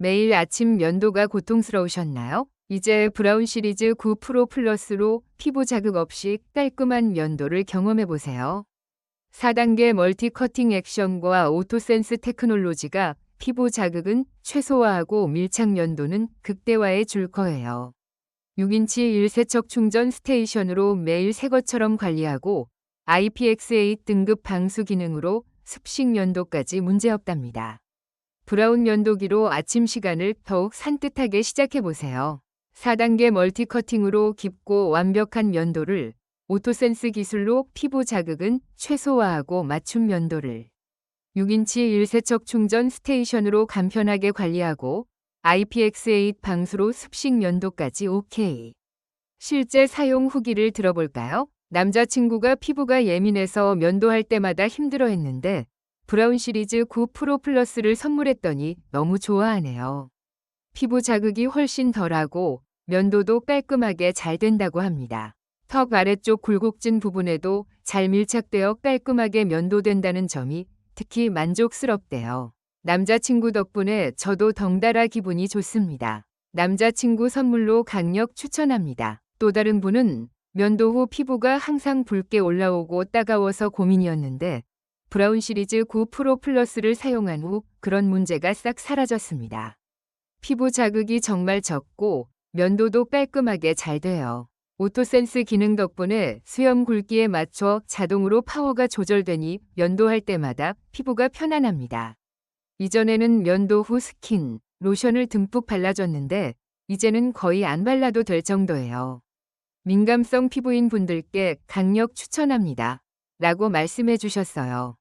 매일 아침 면도가 고통스러우셨나요? 이제 브라운 시리즈 9 프로 플러스로 피부 자극 없이 깔끔한 면도를 경험해 보세요. 4단계 멀티 커팅 액션과 오토센스 테크놀로지가 피부 자극은 최소화하고 밀착 면도는 극대화해 줄 거예요. 6인치 1세척 충전 스테이션으로 매일 새 것처럼 관리하고 IPX8 등급 방수 기능으로 습식 면도까지 문제없답니다. 브라운 면도기로 아침 시간을 더욱 산뜻하게 시작해 보세요. 4단계 멀티 커팅으로 깊고 완벽한 면도를 오토센스 기술로 피부 자극은 최소화하고 맞춤 면도를 6인치 1세척 충전 스테이션으로 간편하게 관리하고 IPX8 방수로 습식 면도까지 OK. 실제 사용 후기를 들어볼까요? 남자친구가 피부가 예민해서 면도할 때마다 힘들어 했는데 브라운 시리즈 9 프로 플러스를 선물했더니 너무 좋아하네요. 피부 자극이 훨씬 덜하고 면도도 깔끔하게 잘 된다고 합니다. 턱 아래쪽 굴곡진 부분에도 잘 밀착되어 깔끔하게 면도된다는 점이 특히 만족스럽대요. 남자친구 덕분에 저도 덩달아 기분이 좋습니다. 남자친구 선물로 강력 추천합니다. 또 다른 분은 면도 후 피부가 항상 붉게 올라오고 따가워서 고민이었는데 브라운 시리즈 9 프로 플러스를 사용한 후 그런 문제가 싹 사라졌습니다. 피부 자극이 정말 적고 면도도 깔끔하게 잘 돼요. 오토센스 기능 덕분에 수염 굵기에 맞춰 자동으로 파워가 조절되니 면도할 때마다 피부가 편안합니다. 이전에는 면도 후 스킨, 로션을 듬뿍 발라줬는데 이제는 거의 안 발라도 될 정도예요. 민감성 피부인 분들께 강력 추천합니다. 라고 말씀해 주셨어요.